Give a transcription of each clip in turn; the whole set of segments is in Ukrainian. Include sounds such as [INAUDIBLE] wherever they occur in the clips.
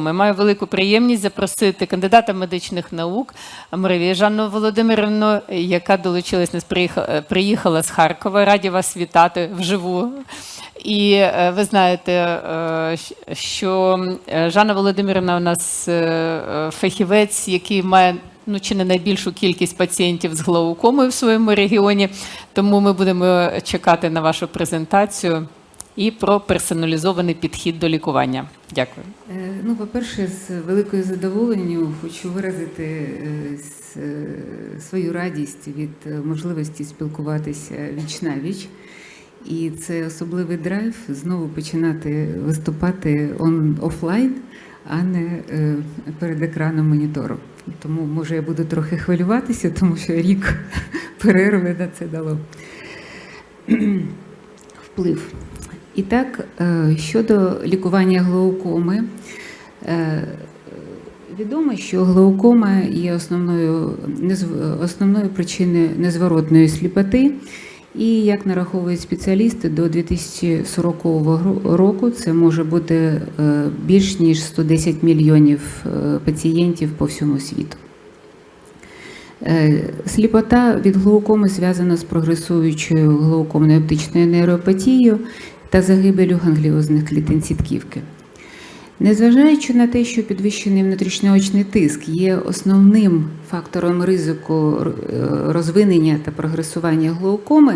Ми маю велику приємність запросити кандидата медичних наук Муравій Жанну Володимирівну, яка долучилась нас приїхала, з Харкова. Раді вас вітати вживу. І е, ви знаєте, е, що е, Жанна Володимирівна у нас фахівець, який має ну чи не найбільшу кількість пацієнтів з глаукомою в своєму регіоні. Тому ми будемо чекати на вашу презентацію і про персоналізований підхід до лікування. Дякую. Е, Ну, по-перше, з великою задоволенню хочу виразити е, е, свою радість від можливості спілкуватися віч на віч. І це особливий драйв знову починати виступати он офлайн, а не перед екраном монітору. Тому може я буду трохи хвилюватися, тому що рік [LAUGHS] перерви на це дало [CLEARS THROAT] вплив. І так, е, щодо лікування глаукоми, е, відомо, що глаукома є основною, основною причиною незворотної сліпоти. І як нараховують спеціалісти, до 2040 року це може бути е, більш ніж 110 мільйонів пацієнтів по всьому світу. Сліпота від глаукоми зв'язана з прогресуючою глаукомною оптичною нейропатією та загибелю гангліозних клітин сітківки. Незважаючи на те, що підвищений внутрішньоочний тиск є основним фактором ризику е, розвинення та прогресування глаукоми,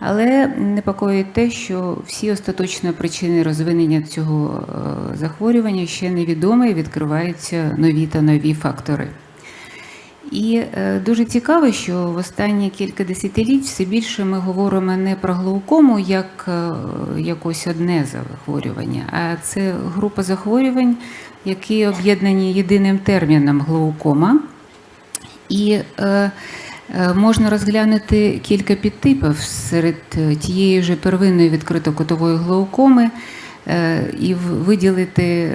але непокоїть те, що всі остаточні причини розвинення цього е, захворювання ще невідомі і відкриваються нові та нові фактори. І е, дуже цікаво, що в останні кілька десятиліть все більше ми говоримо не про глаукому як е, якось одне захворювання, а це група захворювань, які об'єднані єдиним терміном глаукома. І е, можна розглянути кілька підтипів серед тієї ж первинної відкритокутової глаукоми і виділити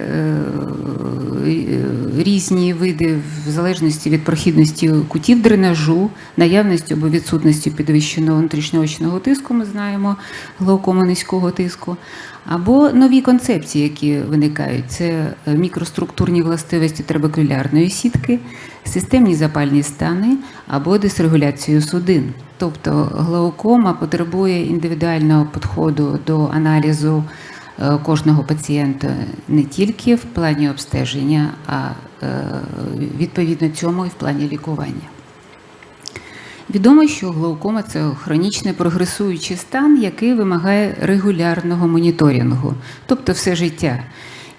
різні види в залежності від прохідності кутів дренажу, наявності або відсутності підвищеного внутрішньоочного тиску, ми знаємо глаукому низького тиску, або нові концепції, які виникають. Це е, мікроструктурні властивості трабекулярної сітки, системні запальні стани або дисрегуляцію судин. Тобто глаукома потребує індивідуального підходу до аналізу кожного пацієнта не тільки в плані обстеження, а е, відповідно цьому і в плані лікування. Відомо, що глаукома це хронічний прогресуючий стан, який вимагає регулярного моніторингу, тобто все життя.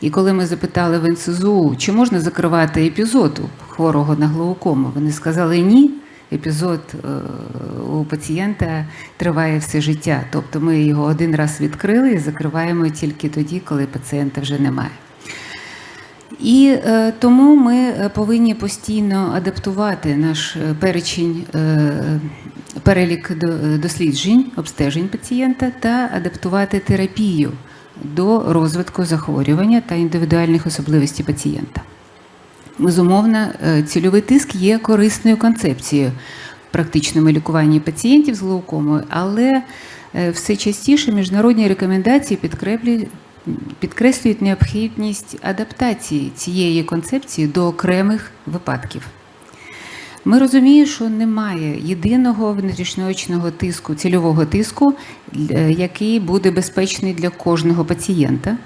І коли ми запитали в НСЗУ, чи можна закривати епізод хворого на глаукому, вони сказали ні. Епізод е, у пацієнта триває все життя. Тобто ми його один раз відкрили і закриваємо тільки тоді, коли пацієнта вже немає. І е, тому ми е, повинні постійно адаптувати наш е, перечень, е, перелік до- досліджень, обстежень пацієнта та адаптувати терапію до розвитку захворювання та індивідуальних особливостей пацієнта. Безумовно, е, цільовий тиск є корисною концепцією в практичному лікуванні пацієнтів з глаукомою, але е, все частіше міжнародні рекомендації підкреслюють необхідність адаптації цієї концепції до окремих випадків. Ми розуміємо, що немає єдиного внутрішньоочного тиску, цільового тиску, е, який буде безпечний для кожного пацієнта.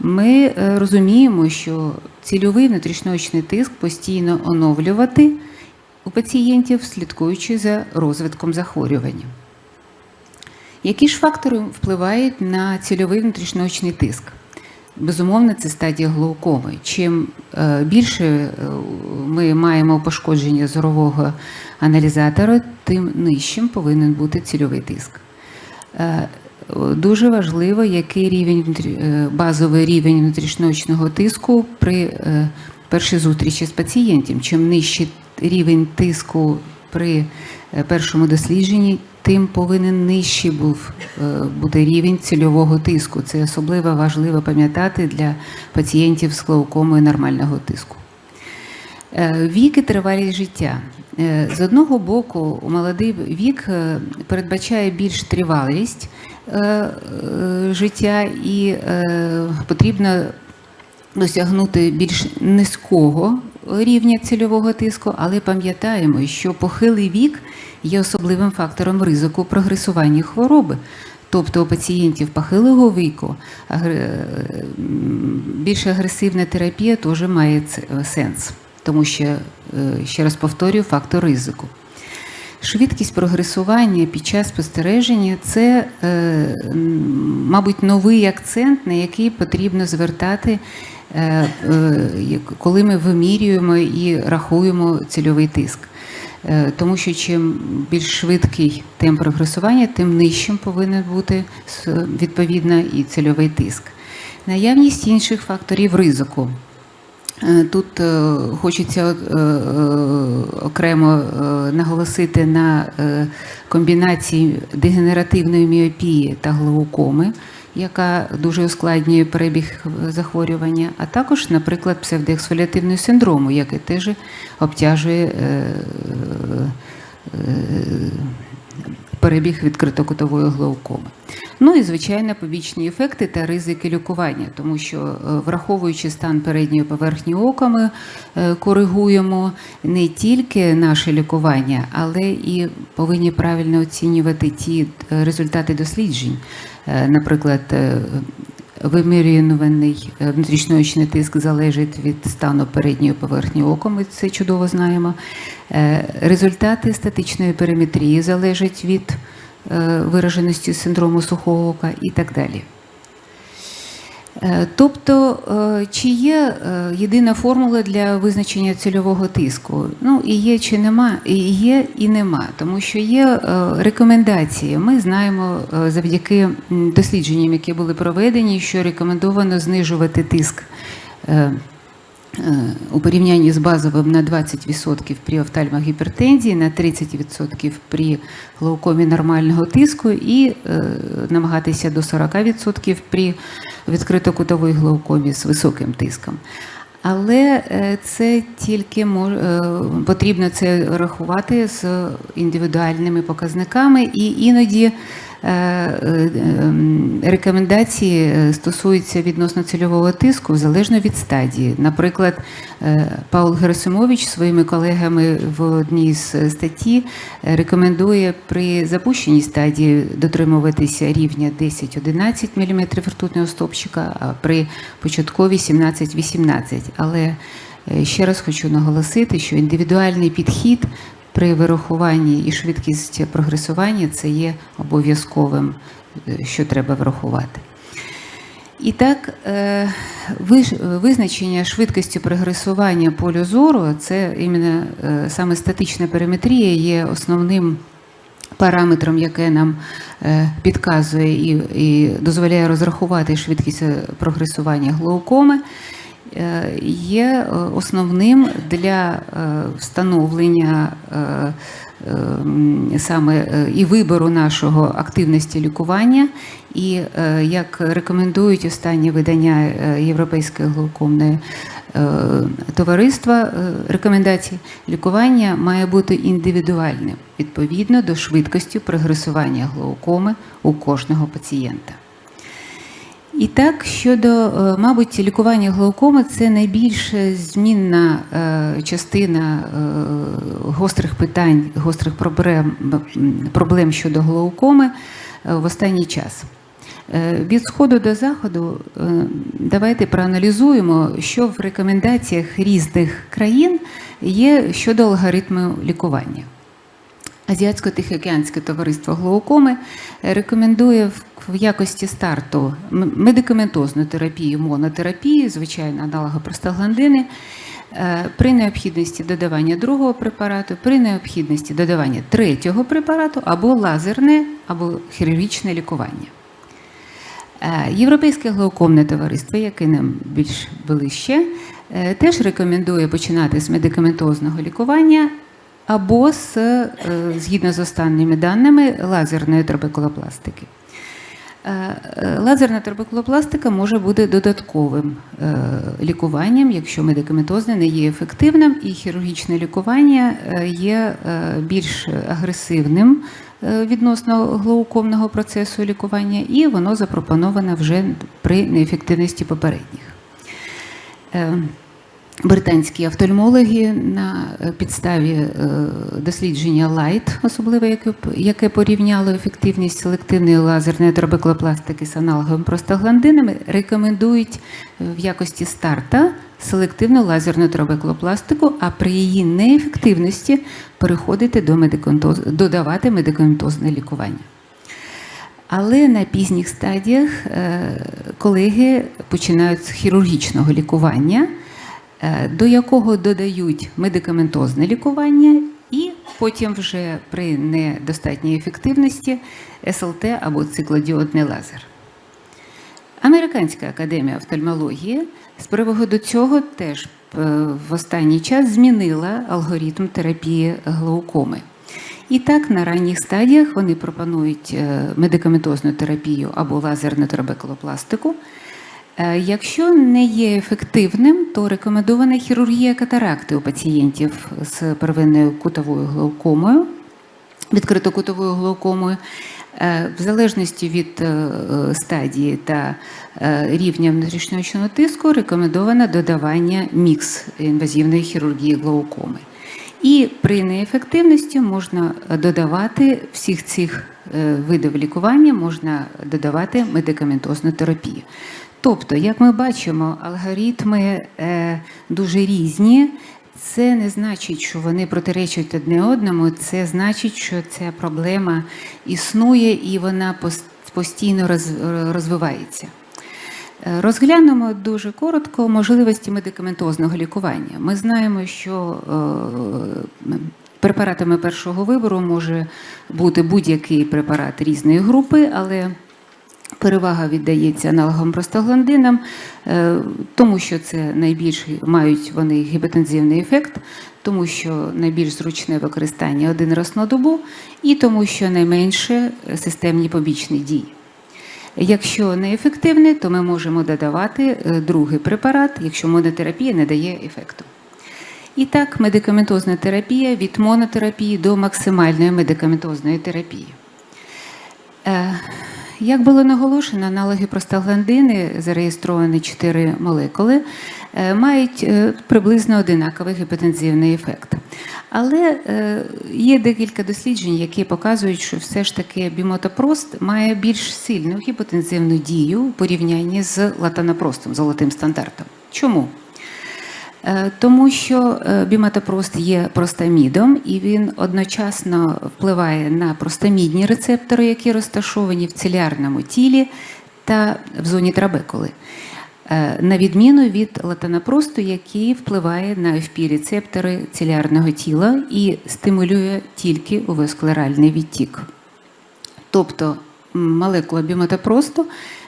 Ми е, розуміємо, що цільовий внутрішньоочний тиск постійно оновлювати у пацієнтів, слідкуючи за розвитком захворювання. Які ж фактори впливають на цільовий внутрішньоочний тиск? Безумовно, це стадія глаукоми. Чим е, більше е, ми маємо пошкодження зорового аналізатора, тим нижчим повинен бути цільовий тиск. Е, Дуже важливо, який рівень базовий рівень внутрішньоочного тиску при першій зустрічі з пацієнтом. Чим нижчий рівень тиску при першому дослідженні, тим повинен нижчий був е, бути рівень цільового тиску. Це особливо важливо пам'ятати для пацієнтів з глаукомою нормального тиску. Е, Вік і тривалість життя. Е, З одного боку, молодий вік передбачає більш тривалість життя і потрібно досягнути більш низького рівня цільового тиску, але пам'ятаємо, що похилий вік є особливим фактором ризику прогресування хвороби. Тобто у пацієнтів похилого віку більш агресивна терапія теж має сенс, тому що, е, ще раз повторюю, фактор ризику. Швидкість прогресування під час спостереження це, е, мабуть, новий акцент, на який потрібно звертати, е, е, коли ми вимірюємо і рахуємо цільовий тиск. Тому що чим більш швидкий темп прогресування, тим нижчим повинен бути відповідно і цільовий тиск. Наявність інших факторів ризику. Е, Тут е, хочеться е, окремо наголосити на комбінації дегенеративної міопії та глаукоми, яка дуже ускладнює перебіг захворювання, а також, наприклад, псевдоексфоліативного синдрому, який теж обтяжує перебіг відкритокутової глаукоми. Ну і звичайно побічні ефекти та ризики лікування, тому що е, враховуючи стан передньої поверхні ока, ми е, коригуємо не тільки наше лікування, але і повинні правильно оцінювати ті е, результати досліджень. Наприклад, Вимірюваний е, внутрішньоочний тиск залежить від стану передньої поверхні ока, ми це чудово знаємо. Е, Результати статичної периметрії залежать від е, вираженості синдрому сухого ока і так далі. Е, Тобто, е, чи є е, єдина формула для визначення цільового тиску? Ну, і є чи нема, і є і нема, тому що є рекомендації. Ми знаємо завдяки дослідженням, які були проведені, що рекомендовано знижувати тиск. Е, У порівнянні з базовим на 20% при офтальмогіпертензії, на 30% при глаукомі нормального тиску і е, намагатися до 40% при відкритокутовій глаукомі з високим тиском. Але е, це тільки мож, потрібно це рахувати з індивідуальними показниками, і іноді рекомендації е, стосуються відносно цільового тиску залежно від стадії. Наприклад, е, Паул Герасимович своїми колегами в одній з статті е, рекомендує при запущеній стадії дотримуватися рівня 10-11 мм ртутного стопчика, а при початковій 17-18. Але е, ще раз хочу наголосити, що індивідуальний підхід при вирахуванні і швидкість прогресування це є обов'язковим, е, що треба врахувати. І так, е, визначення швидкості прогресування полю зору, це іменно е, саме статична периметрія є основним параметром, яке нам підказує і, дозволяє розрахувати швидкість прогресування глаукоми, є е, основним для е, встановлення е, е, саме е, і вибору нашого активності лікування. І е, як рекомендують останні видання е, Європейської глаукомної е, товариства, е, рекомендації лікування має бути індивідуальним відповідно до швидкості прогресування глаукоми у кожного пацієнта. І так, щодо, е, мабуть, лікування глаукоми це найбільш змінна е, частина е, гострих питань, гострих проблем, проблем щодо глаукоми в останній час. Від сходу до заходу давайте проаналізуємо, що в рекомендаціях різних країн є щодо алгоритму лікування. Азіатсько-Тихоокеанське товариство глаукоми рекомендує в- якості старту медикаментозну терапію, монотерапію, звичайно, аналога простагландини, е, при необхідності додавання другого препарату, при необхідності додавання третього препарату або лазерне, або хірургічне лікування. Е, Європейське глаукомне товариство, яке нам більш ближче, е, теж рекомендує починати з медикаментозного лікування або з, е, згідно з останніми даними, лазерної трабекулопластики. Е, е, Лазерна трабекулопластика може бути додатковим лікуванням, якщо медикаментозне не є ефективним, і хірургічне лікування є більш агресивним відносно глаукомного процесу лікування, і воно запропоноване вже при неефективності попередніх. Британські офтальмологи на е, підставі е, дослідження LIGHT, особливо яке, порівняло ефективність селективної лазерної трабеклопластики з аналоговими простагландинами, рекомендують е, в якості старта селективну лазерну трабеклопластику, а при її неефективності переходити до медикаментоз, додавати медикаментозне лікування. Але на пізніх стадіях колеги починають з хірургічного лікування, до якого додають медикаментозне лікування, і потім вже при недостатній ефективності СЛТ або циклодіодний лазер. Американська академія офтальмології з приводу цього теж е, в останній час змінила алгоритм терапії глаукоми. І так, на ранніх стадіях вони пропонують е, медикаментозну терапію або лазерну трабекулопластику. Е, Якщо не є ефективним, то рекомендована хірургія катаракти у пацієнтів з первинною кутовою глаукомою, відкритокутовою глаукомою. Е, В залежності від е, стадії та рівня внутрішньоочного тиску рекомендовано додавання мікс інвазивної хірургії глаукоми. І при неефективності можна додавати всіх цих видів лікування, можна додавати медикаментозну терапію. Тобто, як ми бачимо, алгоритми е, дуже різні. Це не значить, що вони протиречать одне одному. Це значить, що ця проблема існує і вона постійно розвивається. Е, Розглянемо дуже коротко можливості медикаментозного лікування. Ми знаємо, що е, препаратами першого вибору може бути будь-який препарат різної групи, але перевага віддається аналогам простагландинам, е, тому що це найбільш мають вони гіпотензивний ефект, тому що найбільш зручне використання один раз на добу, і тому що найменше системні побічні дії. Якщо неефективне, то ми можемо додавати е, другий препарат, якщо монотерапія не дає ефекту. І так, медикаментозна терапія від монотерапії до максимальної медикаментозної терапії. Як було наголошено, аналоги простагландини, зареєстровані 4 молекули, е, мають е, приблизно одинаковий гіпотензивний ефект. Але е, є декілька досліджень, які показують, що все ж таки бімотопрост має більш сильну гіпотензивну дію у порівнянні з латанопростом, золотим стандартом. Чому? Е, Тому що е, біметапрост є простамідом, і він одночасно впливає на простамідні рецептори, які розташовані в цилярному тілі та в зоні трабекули, Е, на відміну від латанапросту, який впливає на FP-рецептори цилярного тіла і стимулює тільки увосклеральний відтік. Тобто молекула біметапросту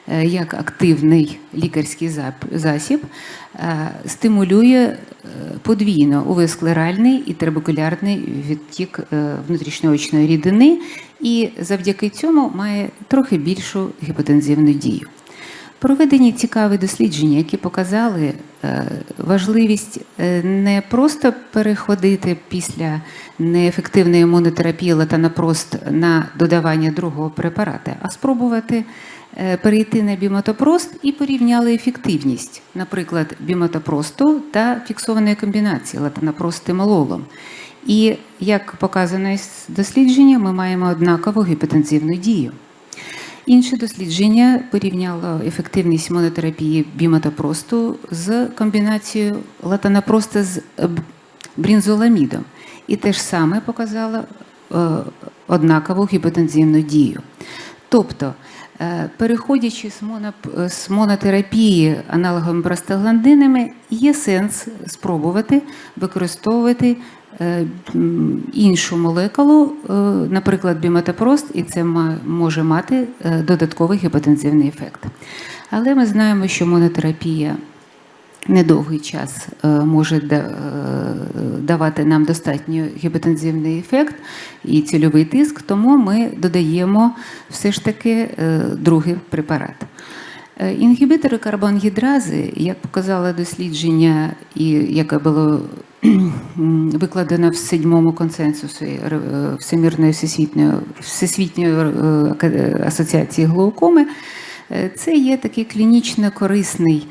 е, як активний лікарський засіб е, стимулює е, подвійно увесклеральний і трабекулярний відтік внутрішньоочної рідини і завдяки цьому має трохи більшу гіпотензивну дію. Проведені цікаві дослідження, які показали е, важливість е, не просто переходити після неефективної монотерапії латанапрост на додавання другого препарата, а спробувати е, перейти на бімотопрост і порівняли ефективність, наприклад, бімотопросту та фіксованої комбінації латанапрост з тимололом. І як показано із дослідження, ми маємо однакову гіпотензивну дію. Інше дослідження порівняло ефективність монотерапії бімотопросту з комбінацією латанапроста з е, брінзоламідом. І те ж саме показало е, однакову гіпотензивну дію. Тобто, е, переходячи з, монотерапії аналоговими простагландинами, є сенс спробувати використовувати іншу молекулу, е, наприклад, біметапрост, і це може мати е, додатковий гіпотензивний ефект. Але ми знаємо, що монотерапія недовгий час е, може е, давати нам достатньо гіпотензивний ефект і цільовий тиск, тому ми додаємо все ж таки е, другий препарат. Е, Інгібітори карбонгідрази, як показало дослідження, і яке було м, викладено в седьмому консенсусі е, Всемірної всесвітньої, Всесвітньої е, асоціації глаукоми, е, це є такий клінічно корисний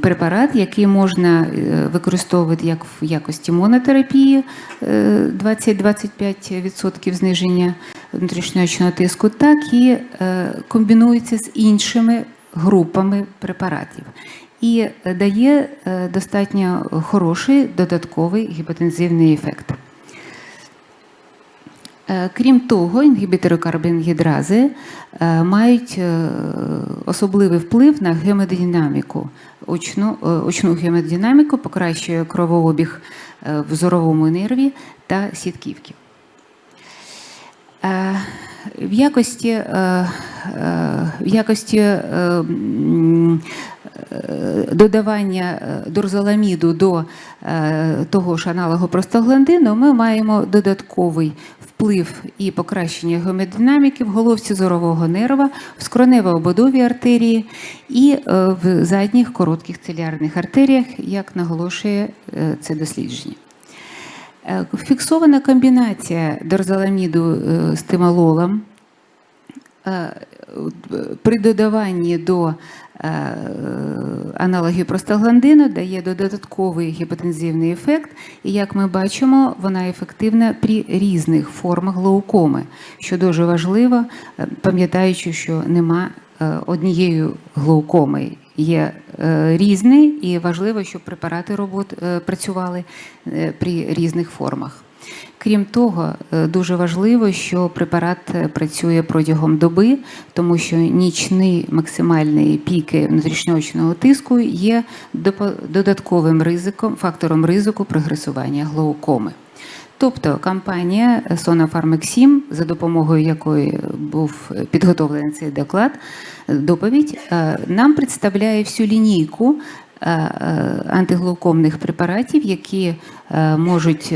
препарат, який можна використовувати як в якості монотерапії е, 20-25% зниження внутрішньоочного тиску, так і комбінується з іншими групами препаратів. І е, дає е, достатньо хороший додатковий гіпотензивний ефект. Е, Крім того, інгібітори карбонгідрази е, мають особливий вплив на гемодинаміку, очну, очну гемодинаміку, покращує кровообіг в зоровому нерві та сітківки. В якості, е, е, в якості е, додавання дорзоламіду до того ж аналогу простагландину, ми маємо додатковий вплив і покращення гемодинаміки в головці зорового нерва, в скронево-ободовій артерії і в задніх коротких цилярних артеріях, як наголошує це дослідження. Е, Фіксована комбінація дорзаламіду е, з тимололом е, при додаванні до аналогів простагландину дає додатковий гіпотензивний ефект, і як ми бачимо, вона ефективна при різних формах глаукоми, що дуже важливо, пам'ятаючи, що нема однієї глаукоми. Є е, різні, і важливо, щоб препарати робот, е, працювали е, при різних формах. Крім того, дуже важливо, що препарат працює протягом доби, тому що нічні максимальні піки внутрішньоочного тиску є додатковим ризиком, фактором ризику прогресування глаукоми. Тобто компанія Sonopharm 7, за допомогою якої був підготовлений цей доклад, доповідь, е, нам представляє всю лінійку е, е, антиглаукомних препаратів, які можуть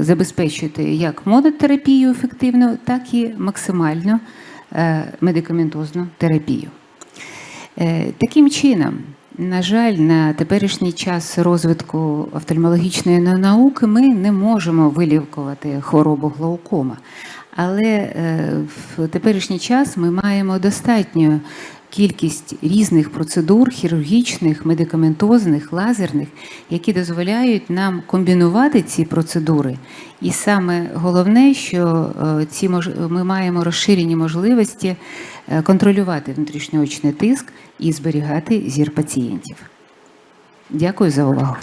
забезпечити як монотерапію ефективну, так і максимально медикаментозну терапію. Таким чином, на жаль, на теперішній час розвитку офтальмологічної науки ми не можемо вилікувати хворобу глаукома. Але е, в теперішній час ми маємо достатню кількість різних процедур, хірургічних, медикаментозних, лазерних, які дозволяють нам комбінувати ці процедури. І саме головне, що е, ці ми маємо розширені можливості е, контролювати внутрішньоочний тиск і зберігати зір пацієнтів. Дякую за увагу.